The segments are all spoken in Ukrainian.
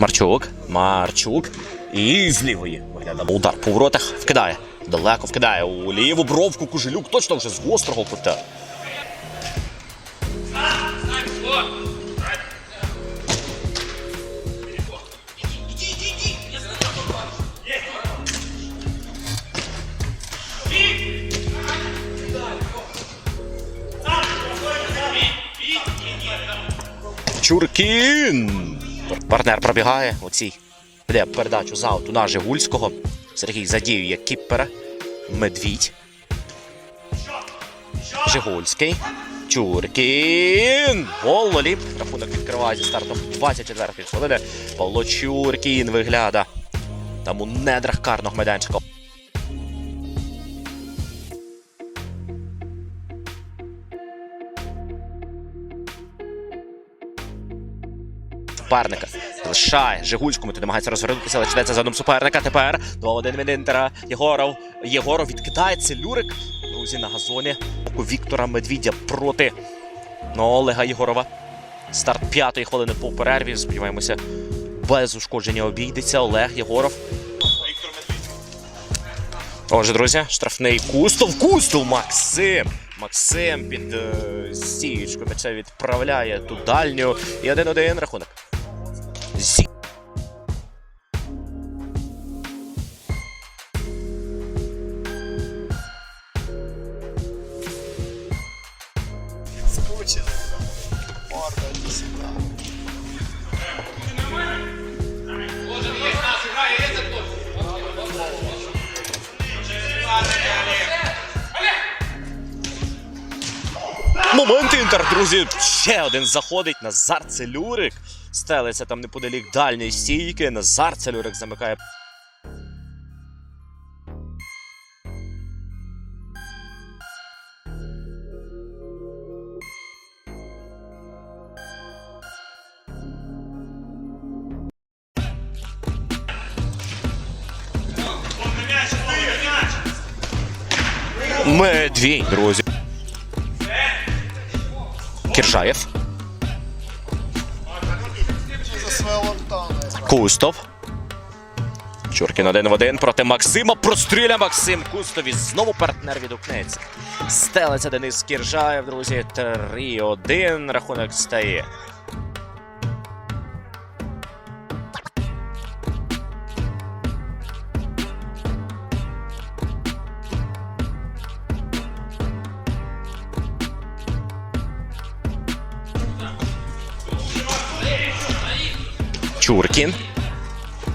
Марчук. Марчук. І з лівої. Виглядає удар по воротах. Вкидає. Далеко вкидає. У ліву бровку Кужелюк. Точно вже з гострого кута. Чуркін. Партнер пробігає. Оцій веде передачу з ауту на Жигульського. Сергій задіює кіппера. Медвідь. Жигульський. Чуркін. Гололіп. Рахунок відкриває зі стартом 24-ї хвилини. Павло Чуркін вигляда. Там у недрах карного майданчика. Суперника. Лишає Жигульському, ти намагається розвернутися, але чнеться за одним суперника. Тепер 2-1 від Інтера. Єгоров. Єгоров відкидається. Люрик. Друзі, на газоні. У Віктора Медвідя проти ну, Олега Єгорова. Старт п'ятої хвилини по перерві. Сподіваємося, без ушкодження обійдеться. Олег Єгоров. Отже, друзі, штрафний Кустов. Кустов Максим. Максим під е, стієчку м'яча відправляє ту дальню. І 1-1 рахунок. Скучили. Морда, иди сюда. Момент інтер, друзі. Ще один заходить. Назар Целюрик. Стелиться там неподалік дальньої стійки. Назар Целюрик замикає. Медвінь, друзі. Кіржаєв. Кустов. Чуркін один в один проти Максима. Простріля Максим Кустові. Знову партнер відгукнеться. Стелиться Денис Кіржаєв, друзі. 3-1. Рахунок стає. Чуркін.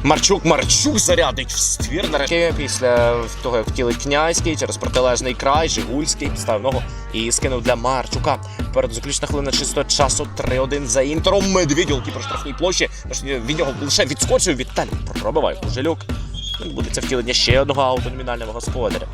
Марчук Марчук зарядить в ствір нарешті після того, як втілить князький через протилежний край, Жигульський став ногу і скинув для Марчука. Перед заключна хвилина чисто часу 3-1 за інтером. Медвідь голкіпер штрафній площі. Тож Від нього лише відскочив Віталій. Пробиває Кужелюк. Відбудеться втілення ще одного ауту номінального господаря.